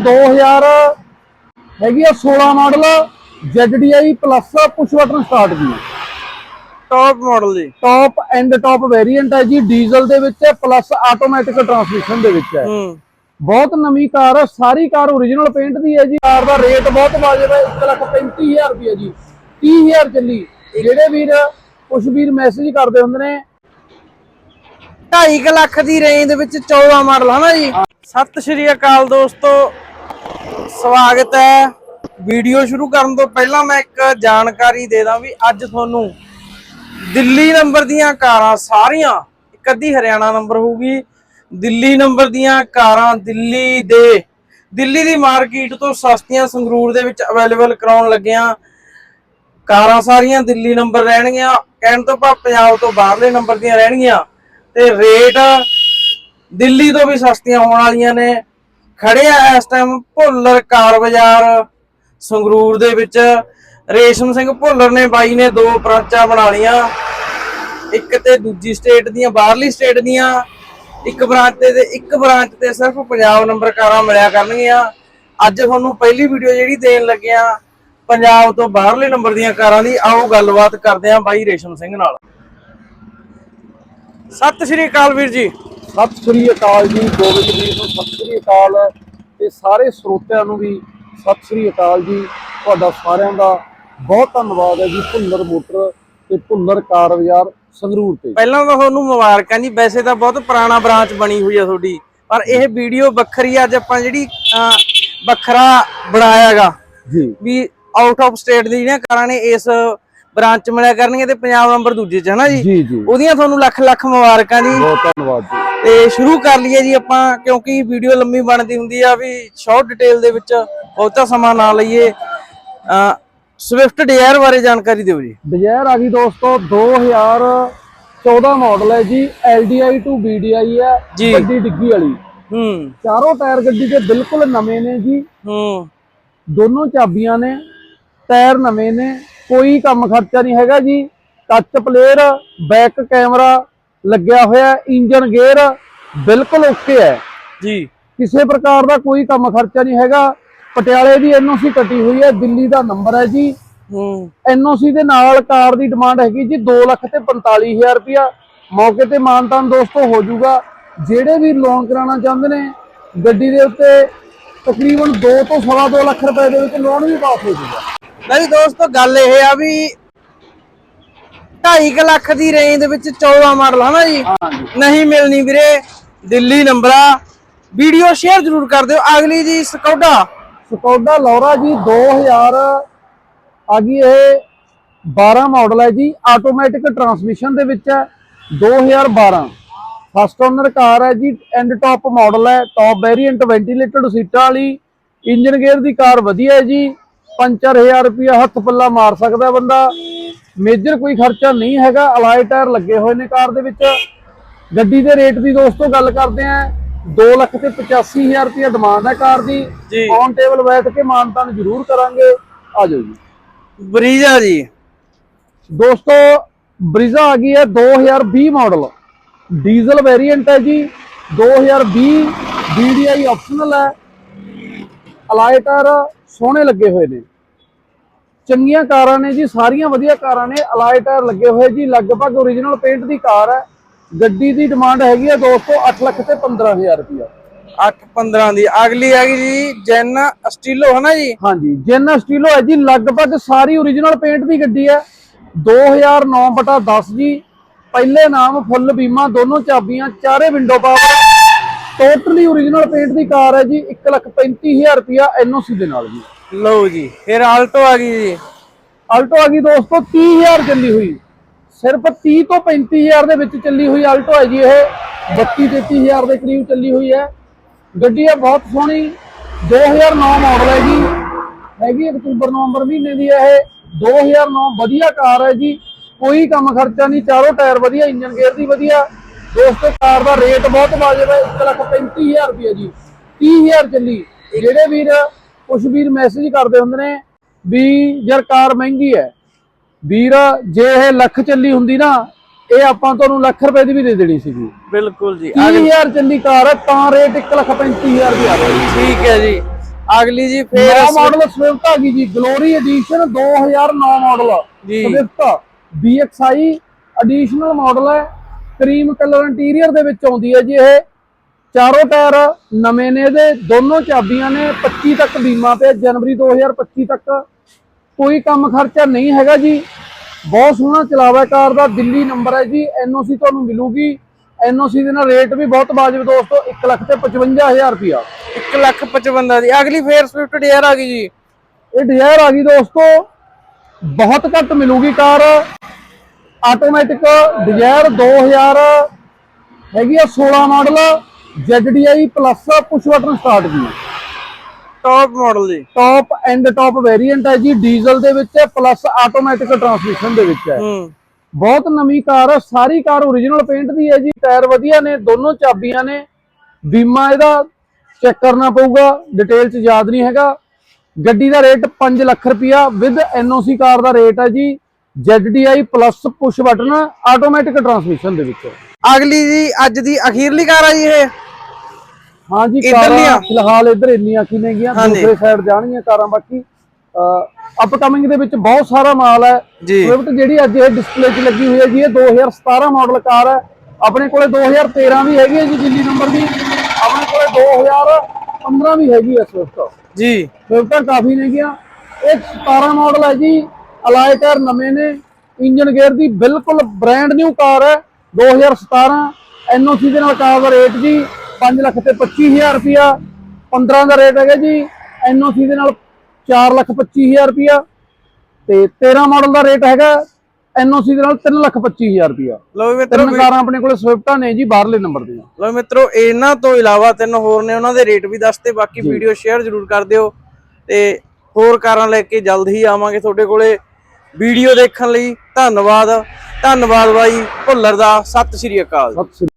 2000 ਹੈਗੀ ਆ 16 model ZDI plus push button start ਦੀ। Top model ਜੀ। ਟੌਪ ਐਂਡ ਟੌਪ ਵੇਰੀਐਂਟ ਹੈ ਜੀ ਡੀਜ਼ਲ ਦੇ ਵਿੱਚ ਪਲੱਸ ਆਟੋਮੈਟਿਕ ਟਰਾਂਸਮਿਸ਼ਨ ਦੇ ਵਿੱਚ ਹੈ। ਬਹੁਤ ਨਵੀਂ ਕਾਰ ਹੈ ਸਾਰੀ ਕਾਰ ਓਰੀਜਨਲ ਪੇਂਟ ਦੀ ਹੈ ਜੀ ਕਾਰ ਦਾ ਰੇਟ ਬਹੁਤ ਵਾਜਬ ਹੈ 135000 ਰੁਪਏ ਜੀ। 30000 ਚੱਲੀ। ਜਿਹੜੇ ਵੀਰ ਕੁਝ ਵੀਰ ਮੈਸੇਜ ਕਰਦੇ ਹੁੰਦੇ ਨੇ 2.5 ਲੱਖ ਦੀ ਰੇਂਜ ਦੇ ਵਿੱਚ 14 ਮਾਡਲ ਹੈ ਨਾ ਜੀ? ਸਤਿ ਸ਼੍ਰੀ ਅਕਾਲ ਦੋਸਤੋ। ਸਵਾਗਤ ਹੈ। ਵੀਡੀਓ ਸ਼ੁਰੂ ਕਰਨ ਤੋਂ ਪਹਿਲਾਂ ਮੈਂ ਇੱਕ ਜਾਣਕਾਰੀ ਦੇ ਦਾਂ ਵੀ ਅੱਜ ਤੁਹਾਨੂੰ ਦਿੱਲੀ ਨੰਬਰ ਦੀਆਂ ਕਾਰਾਂ ਸਾਰੀਆਂ, ਇੱਕ ਅੱਧੀ ਹਰਿਆਣਾ ਨੰਬਰ ਹੋਊਗੀ। ਦਿੱਲੀ ਨੰਬਰ ਦੀਆਂ ਕਾਰਾਂ ਦਿੱਲੀ ਦੇ, ਦਿੱਲੀ ਦੀ ਮਾਰਕੀਟ ਤੋਂ ਸਸਤੀਆਂ ਸੰਗਰੂਰ ਦੇ ਵਿੱਚ ਅਵੇਲੇਬਲ ਕਰਾਉਣ ਲੱਗਿਆਂ। ਕਾਰਾਂ ਸਾਰੀਆਂ ਦਿੱਲੀ ਨੰਬਰ ਰਹਿਣਗੀਆਂ। ਕਹਿਣ ਤੋਂ ਭਾ ਪੰਜਾਬ ਤੋਂ ਬਾਹਰਲੇ ਨੰਬਰ ਦੀਆਂ ਰਹਿਣਗੀਆਂ। ਤੇ ਰੇਟ ਦਿੱਲੀ ਤੋਂ ਵੀ ਸਸਤੀਆਂ ਹੋਣ ਵਾਲੀਆਂ ਨੇ। ਖੜੇ ਆ ਇਸ ਟਾਈਮ ਭੁੱਲਰ ਕਾਰ ਬਾਜ਼ਾਰ ਸੰਗਰੂਰ ਦੇ ਵਿੱਚ। ਰੇਸ਼ਮ ਸਿੰਘ ਭੁੱਲਰ ਨੇ ਬਾਈ ਨੇ ਦੋ ਬ੍ਰਾਂਚਾਂ ਬਣਾ ਲੀਆਂ ਇੱਕ ਤੇ ਦੂਜੀ ਸਟੇਟ ਦੀਆਂ, ਬਾਹਰਲੀ ਸਟੇਟ ਦੀਆਂ। ਇੱਕ ਬ੍ਰਾਂਚ ਤੇ ਤੇ ਇੱਕ ਬ੍ਰਾਂਚ ਤੇ ਸਿਰਫ ਪੰਜਾਬ ਨੰਬਰ ਕਾਰਾਂ ਮਿਲਿਆ ਕਰਨਗੀਆਂ। ਅੱਜ ਤੁਹਾਨੂੰ ਪਹਿਲੀ ਵੀਡੀਓ ਜਿਹੜੀ ਦੇਣ ਲੱਗਿਆ, ਪੰਜਾਬ ਤੋਂ ਬਾਹਰਲੇ ਨੰਬਰ ਦੀਆਂ ਕਾਰਾਂ ਦੀ ਆਓ ਗੱਲਬਾਤ ਕਰਦੇ ਆਂ ਬਾਈ ਰੇਸ਼ਮ ਸਿੰਘ ਨਾਲ। ਸਤਿ ਸ਼੍ਰੀ ਅਕਾਲ ਵੀਰ ਜੀ। ਸਤਿ ਸ੍ਰੀ ਅਕਾਲ ਜੀ ਗੋਬਿੰਦ ਵੀਰ ਨੂੰ ਸਤਿ ਸ੍ਰੀ ਅਕਾਲ ਤੇ ਸਾਰੇ ਸਰੋਤਿਆਂ ਨੂੰ ਵੀ ਸਤਿ ਸ੍ਰੀ ਅਕਾਲ ਜੀ। ਤੁਹਾਡਾ ਸਾਰਿਆਂ ਦਾ ਬਹੁਤ ਧੰਨਵਾਦ ਹੈ ਜੀ ਭੁੱਲਰ ਮੋਟਰ ਤੇ ਭੁੱਲਰ ਕਾਰ ਬਾਜ਼ਾਰ ਸੰਗਰੂਰ ਤੇ। ਪਹਿਲਾਂ ਤਾਂ ਤੁਹਾਨੂੰ ਮੁਬਾਰਕਾਂ ਜੀ ਵੈਸੇ ਤਾਂ ਬਹੁਤ ਪੁਰਾਣਾ ਬ੍ਰਾਂਚ ਬਣੀ ਹੋਈ ਆ ਤੁਹਾਡੀ ਪਰ ਇਹ ਵੀਡੀਓ ਵੱਖਰੀ ਅੱਜ ਆਪਾਂ ਜਿਹੜੀ ਵੱਖਰਾ ਬਣਾਇਆਗਾ ਜੀ। ਵੀ ਆਊਟ ਆਫ ਸਟੇਟ ਦੀ ਜਿਹੜੀਆਂ ਕਾਰਾਂ ਨੇ ਇਸ ਬ੍ਰਾਂਚ ਮਿਲਿਆ ਕਰਨਗੀਆਂ ਤੇ ਪੰਜਾਬ ਨੰਬਰ ਦੂਜੇ ਚ ਹਨਾ ਜੀ? ਉਹਦੀਆਂ ਤੁਹਾਨੂੰ ਲੱਖ ਲੱਖ ਮੁਬਾਰਕਾਂ ਜੀ। ਬਹੁਤ ਧੰਨਵਾਦ ਜੀ। ਤੇ ਸ਼ੁਰੂ ਕਰ ਲਈਏ ਜੀ ਆਪਾਂ ਕਿਉਂਕਿ ਵੀਡੀਓ ਲੰਮੀ ਬਣਦੀ ਹੁੰਦੀ ਆ ਵੀ ਸ਼ਾਰਟ ਡਿਟੇਲ ਦੇ ਵਿੱਚ ਬਹੁਤਾ ਸਮਾਂ ਨਾ ਲਈਏ। ਸਵਿਫਟ ਡਿਜ਼ਾਇਰ ਬਾਰੇ ਜਾਣਕਾਰੀ ਦਿਓ ਜੀ। ਡਿਜ਼ਾਇਰ ਆ ਗਈ ਦੋਸਤੋ 2014 ਮਾਡਲ ਹੈ ਜੀ LDI to BDI ਹੈ। ਵੱਡੀ ਡਿੱਗੀ ਵਾਲੀ। ਹੂੰ। ਚਾਰੋਂ ਟਾਇਰ ਗੱਡੀ ਦੇ ਬਿਲਕੁਲ ਨਵੇਂ ਨੇ ਜੀ। ਹੂੰ। ਦੋਨੋਂ ਚਾਬੀਆਂ ਨੇ ਟਾਇਰ ਨਵੇਂ ਨੇ ਕੋਈ ਕੰਮ ਖਰਚਾ ਨਹੀਂ ਹੈਗਾ ਜੀ। ਟੱਚ ਪਲੇਅਰ ਬੈਕ ਕੈਮਰਾ ਲੱਗਿਆ ਹੋਇਆ ਇੰਜਨ ਗੇਅਰ ਬਿਲਕੁਲ ਓਕੇ ਹੈ। ਜੀ। ਕਿਸੇ ਪ੍ਰਕਾਰ ਦਾ ਕੋਈ ਕੰਮ ਖਰਚਾ ਨਹੀਂ ਹੈਗਾ। ਪਟਿਆਲੇ ਦੀ ਐਨਓਸੀ ਕੱਟੀ ਹੋਈ ਹੈ ਦਿੱਲੀ ਦਾ ਨੰਬਰ ਹੈ ਜੀ। ਹੂੰ। ਐਨਓਸੀ ਦੇ ਨਾਲ ਕਾਰ ਦੀ ਡਿਮਾਂਡ ਹੈਗੀ ਜੀ 2 ਲੱਖ ਤੇ 45000 ਰੁਪਇਆ। ਮੌਕੇ ਤੇ ਮਾਨਤਾਨ ਦੋਸਤੋ ਹੋ ਜਾਊਗਾ। ਜਿਹੜੇ ਵੀ ਲੋਨ ਕਰਾਉਣਾ ਚਾਹੁੰਦੇ ਨੇ ਗੱਡੀ ਦੇ ਉੱਤੇ ਤਕਰੀਬਨ 2 ਤੋਂ ਸਵਾ 2 ਲੱਖ ਰੁਪਏ ਦੇ ਵਿੱਚ ਲੋਨ ਵੀ ਪਾਸ ਹੋ ਜਾਊਗਾ। ਨਹੀਂ ਦੋਸਤੋ ਗੱਲ ਇਹ ਆ ਵੀ 2.5 ਲੱਖ ਦੀ ਰੇਂਜ ਦੇ ਵਿੱਚ 14 ਮਾਡਲ ਹਨਾ ਜੀ? ਨਹੀਂ ਮਿਲਣੀ ਵੀਰੇ ਦਿੱਲੀ ਨੰਬਰ। ਵੀਡੀਓ ਸ਼ੇਅਰ ਜ਼ਰੂਰ ਕਰ ਦਿਓ। ਅਗਲੀ ਜੀ ਸਕੌਡਾ। ਸਕੋਡਾ ਲੌਰਾ ਜੀ 2000 ਆ ਗਈ ਇਹ। 12 ਮਾਡਲ ਹੈ ਜੀ ਆਟੋਮੈਟਿਕ ਟਰਾਂਸਮਿਸ਼ਨ ਦੇ ਵਿੱਚ ਹੈ 2012 ਫਸਟ ਓਨਰ ਕਾਰ ਹੈ ਜੀ ਐਂਡ ਟਾਪ ਮਾਡਲ ਹੈ ਟਾਪ ਵੇਰੀਐਂਟ ਵੈਂਟੀਲੇਟਡ ਸੀਟਾਂ ਵਾਲੀ। ਇੰਜਨ ਗੇਅਰ ਦੀ ਕਾਰ ਵਧੀਆ ਹੈ ਜੀ। 5000 ਰੁਪਇਆ ਹੱਥ ਪੱਲਾ ਮਾਰ ਸਕਦਾ ਬੰਦਾ। ਮੇਜਰ ਕੋਈ ਖਰਚਾ ਨਹੀਂ ਹੈਗਾ ਅਲਾਈ ਟਾਇਰ ਲੱਗੇ ਹੋਏ ਨੇ ਕਾਰ ਦੇ ਵਿੱਚ। ਗੱਡੀ ਦੇ ਰੇਟ ਦੀ ਦੋਸਤੋ ਗੱਲ ਕਰਦੇ ਆਂ 2 ਲੱਖ ਤੇ 85000 ਰੁਪਇਆ ਡਿਮਾਂਡ ਹੈ ਕਾਰ ਦੀ। ਔਨ ਟੇਬਲ ਬੈਠ ਕੇ ਮਾਨਤਾਨ ਜ਼ਰੂਰ ਕਰਾਂਗੇ। ਆ ਜਾਓ ਜੀ। ਬਰੀਜਾ ਜੀ। ਦੋਸਤੋ ਬ੍ਰਿਜ਼ਾ ਆ ਗਈ ਹੈ 2020 ਮਾਡਲ ਡੀਜ਼ਲ ਵੇਰੀਐਂਟ ਹੈ ਜੀ। 2020 DDI ਆਪਸ਼ਨਲ ਹੈ। ਅਲਾਈ ਟਾਇਰ ਸੋਹਣੇ ਲੱਗੇ ਹੋਏ ਨੇ। ਚੰਗੀਆਂ ਕਾਰਾਂ ਨੇ ਜੀ ਸਾਰੀਆਂ ਵਧੀਆ ਕਾਰਾਂ ਨੇ। ਅਲਾਈ ਟਾਇਰ ਲੱਗੇ ਹੋਏ ਜੀ। ਲਗਭਗ ਓਰੀਜਨਲ ਪੇਂਟ ਦੀ ਕਾਰ ਹੈ। ਗੱਡੀ ਦੀ ਡਿਮਾਂਡ ਹੈਗੀ ਹੈ ਦੋਸਤੋ 8 ਲੱਖ ਤੇ 15000 ਰੁਪਇਆ। 8 15 ਦੀ। ਅਗਲੀ ਹੈਗੀ ਜੀ ਜੈਨ ਸਟੀਲੋ ਹਨਾ ਜੀ? ਹਾਂਜੀ ਜੈਨ ਸਟੀਲੋ ਹੈ ਜੀ। ਲਗਭਗ ਸਾਰੀ ਓਰੀਜਨਲ ਪੇਂਟ ਦੀ ਗੱਡੀ ਹੈ। 2009 ਬਟਾ 10 ਜੀ। ਪਹਿਲੇ ਨਾਮ ਫੁੱਲ ਬੀਮਾ ਦੋਨੋਂ ਚਾਬੀਆਂ ਚਾਰੇ window power totally original paint ਦੀ ਕਾਰ ਹੈ ਜੀ। 135000 ਰੁਪਿਆ ਐਨਓਸੀ ਦੇ ਨਾਲ ਜੀ। ਲਓ ਜੀ, ਫਿਰ ਆਲਟੋ ਆ ਗਈ ਜੀ। ਆਲਟੋ ਆ ਗਈ ਦੋਸਤੋ 30000 ਚੱਲੀ ਹੋਈ। ਸਿਰਫ 30 ਤੋਂ 35000 ਦੇ ਵਿੱਚ ਚੱਲੀ ਹੋਈ ਆਲਟੋ ਹੈ ਜੀ ਇਹ। 32 33000 ਦੇ ਕਰੀਬ ਚੱਲੀ ਹੋਈ ਹੈ। ਗੱਡੀ ਹੈ ਬਹੁਤ ਸੋਹਣੀ। 2009 ਮਾਡਲ ਹੈ ਜੀ। ਹੈਗੀ ਅਕਤੂਬਰ, ਨਵੰਬਰ ਮਹੀਨੇ ਦੀ ਹੈ ਇਹ। 2009 ਵਧੀਆ ਕਾਰ ਹੈ ਜੀ। ਕੋਈ ਕੰਮ ਖਰਚਾ ਨਹੀਂ, ਚਾਰੋਂ ਟਾਇਰ ਵਧੀਆ, ਇੰਜਨ ਗੇਅਰ ਦੀ ਵਧੀਆ। ਦੋਸਤੋ, ਕਾਰ ਦਾ ਰੇਟ ਬਹੁਤ ਵਾਜਬ ਹੈ। 135000 ਰੁਪਏ ਜੀ। 30000 ਚੱਲੀ। ਜਿਹੜੇ ਵੀਰ ਕੁਝ ਵੀਰ ਮੈਸੇਜ ਕਰਦੇ ਹੁੰਦੇ ਨੇ ਵੀ ਯਾਰ ਕਾਰ ਮਹਿੰਗੀ ਹੈ। ਵੀਰ ਜੇ ਇਹ ਲੱਖ ਚੱਲੀ ਹੁੰਦੀ ਨਾ ਇਹ ਆਪਾਂ ਤੁਹਾਨੂੰ ਲੱਖ ਰੁਪਏ ਦੀ ਵੀ ਦੇ ਦੇਣੀ ਸੀਗੀ। ਬਿਲਕੁਲ ਜੀ। 30000 ਚੱਲੀ ਕਾਰ ਹੈ ਤਾਂ ਰੇਟ 135000 ਰੁਪਏ ਆ ਜੀ ਠੀਕ ਹੈ ਜੀ। ਅਗਲੀ ਜੀ ਫੇਰ ਮਾਡਲ ਸਵਿਫਟ ਆ ਗਈ ਜੀ glory edition 2009 model. Swift BXI additional model ਹੈ। ਕਰੀਮ ਕਲਰ ਇੰਟੀਰੀਅਰ ਦੇ ਵਿੱਚ ਆਉਂਦੀ ਹੈ ਜੀ ਇਹ। ਚਾਰੋਂ ਟਾਇਰ ਨਵੇਂ ਨੇ ਇਹਦੇ ਦੋਨੋਂ ਚਾਬੀਆਂ ਨੇ 25 ਤੱਕ ਬੀਮਾ ਤੇ ਜਨਵਰੀ 2025 ਤੱਕ। ਕੋਈ ਕੰਮ ਖਰਚਾ ਨਹੀਂ ਹੈਗਾ ਜੀ। ਬਹੁਤ ਸੋਹਣਾ ਚਲਾਵਾ ਕਾਰ ਦਾ ਦਿੱਲੀ ਨੰਬਰ ਹੈ ਜੀ। ਐਨਓਸੀ ਤੁਹਾਨੂੰ ਮਿਲੂਗੀ। ਐਨਓਸੀ ਦੇ ਨਾਲ ਰੇਟ ਵੀ ਬਹੁਤ ਵਾਜਬ ਦੋਸਤੋ 1 ਲੱਖ ਤੇ 55000 ਰੁਪਿਆ 1 ਲੱਖ 55 ਦੀ। ਅਗਲੀ ਫੇਰ ਸਵਿਫਟ ਡਿਜ਼ਾਇਰ ਆ ਗਈ ਜੀ। ਇਹ ਡਿਜ਼ਾਇਰ ਆ ਗਈ ਦੋਸਤੋ। ਬਹੁਤ ਘੱਟ ਮਿਲੂਗੀ ਕਾਰ। ਆਟੋਮੈਟਿਕ ਡਿਜ਼ਾਇਰ 2000 ਹੈਗੀ ਆ 16 model. ZDI plus push button start ਦੀ ਟੌਪ ਮਾਡਲ ਜੀ। ਟੌਪ ਐਂਡ ਟੌਪ ਵੇਰੀਐਂਟ ਹੈ ਜੀ। ਡੀਜ਼ਲ ਦੇ ਵਿੱਚ ਹੈ ਪਲੱਸ ਆਟੋਮੈਟਿਕ ਟਰਾਂਸਮਿਸ਼ਨ ਦੇ ਵਿੱਚ ਹੈ। ਬਹੁਤ ਨਵੀਂ ਕਾਰ ਹੈ ਸਾਰੀ ਕਾਰ ਓਰੀਜਨਲ ਪੇਂਟ ਦੀ ਹੈ ਜੀ। ਟਾਇਰ ਵਧੀਆ ਨੇ ਦੋਨੋਂ ਚਾਬੀਆਂ ਨੇ। ਬੀਮਾ ਇਹਦਾ ਚੈੱਕ ਕਰਨਾ ਪਊਗਾ ਡਿਟੇਲ ਚ ਯਾਦ ਨਹੀਂ ਹੈਗਾ। ਗੱਡੀ ਦਾ ਰੇਟ 5 ਲੱਖ ਰੁਪਿਆ ਵਿਦ ਐਨਓਸੀ ਕਾਰ ਦਾ ਰੇਟ ਹੈ ਜੀ। ZDI plus push button automatic transmission ਦੇ ਵਿੱਚ ਅਗਲੀ ਜੀ ਅੱਜ ਦੀ ਅਖੀਰਲੀ ਕਾਰ ਆ ਜੀ ਇਹ। ਹਾਂ ਜੀ ਇੱਧਰਲੀਆਂ? ਕਾਰਾਂ ਫਿਲਹਾਲ ਇੱਧਰ ਇੰਨੀਆਂ ਕੀ ਨੇਗੀਆਂ ਹਾਂਜੀ। ਦੂਸਰੇ ਸਾਈਡ ਜਾਣਗੀਆਂ ਕਾਰਾਂ ਬਾਕੀ ਅਪਕਮਿੰਗ ਦੇ ਵਿੱਚ ਬਹੁਤ ਸਾਰਾ ਮਾਲ ਹੈ। ਸਵਿਫਟ ਜਿਹੜੀ ਅੱਜ ਇਹ ਡਿਸਪਲੇ 'ਚ ਲੱਗੀ ਹੋਈ ਹੈ ਜੀ ਇਹ 2017 ਮਾਡਲ ਕਾਰ ਹੈ। ਆਪਣੇ ਕੋਲੇ 2013 ਵੀ ਹੈਗੀ ਹੈ ਜੀ ਦਿੱਲੀ ਨੰਬਰ ਦੀ। ਆਪਣੇ ਕੋਲੇ 2015 ਵੀ ਹੈਗੀ ਹੈ ਸਵਿਫਟ ਜੀ। ਸਵਿਫਟਾਂ ਕਾਫੀ ਨੇਗੀਆਂ ਇਹ 17 ਮਾਡਲ ਹੈ ਜੀ ਅਲਾਈ ਟਾਇਰ ਨਵੇਂ ਨੇ। ਇੰਜਨ ਗੇਅਰ ਦੀ ਬਿਲਕੁਲ ਬ੍ਰਾਂਡ ਨਿਊ ਕਾਰ ਹੈ 2017 ਐਨਓਸੀ ਦੇ ਨਾਲ ਕਾਰ ਦਾ ਰੇਟ ਜੀ 5 ਲੱਖ ਤੇ 25000 ਰੁਪਿਆ 15 ਦਾ ਰੇਟ ਹੈਗਾ ਜੀ ਐਨਓਸੀ ਦੇ ਨਾਲ 4 ਲੱਖ 25000 ਰੁਪਿਆ ਤੇ 13 ਮਾਡਲ ਦਾ ਰੇਟ ਹੈਗਾ ਐਨਓਸੀ ਦੇ ਨਾਲ 3 ਲੱਖ 25000 ਰੁਪਿਆ ਲੋ ਵੀ ਮਿੱਤਰੋ ਤਿੰਨ ਕਾਰਾਂ ਆਪਣੇ ਕੋਲੇ ਸਵਿਫਟਾਂ ਨੇ ਜੀ ਬਾਹਰਲੇ ਨੰਬਰ ਦੀਆਂ। ਲੋ ਮਿੱਤਰੋ ਇਹਨਾਂ ਤੋਂ ਇਲਾਵਾ ਤਿੰਨ ਹੋਰ ਨੇ ਉਹਨਾਂ ਦੇ ਰੇਟ ਵੀ ਦੱਸਤੇ ਬਾਕੀ ਵੀਡੀਓ ਸ਼ੇਅਰ ਜ਼ਰੂਰ ਕਰ ਦਿਓ। ਤੇ ਹੋਰ ਕਾਰਾਂ ਲੈ ਕੇ ਜਲਦ ਹੀ ਆਵਾਂਗੇ ਤੁਹਾਡੇ ਕੋਲੇ। ਵੀਡੀਓ ਦੇਖਣ ਲਈ ਧੰਨਵਾਦ। ਧੰਨਵਾਦ ਬਾਈ ਭੁੱਲਰ ਦਾ। ਸਤਿ ਸ਼੍ਰੀ ਅਕਾਲ।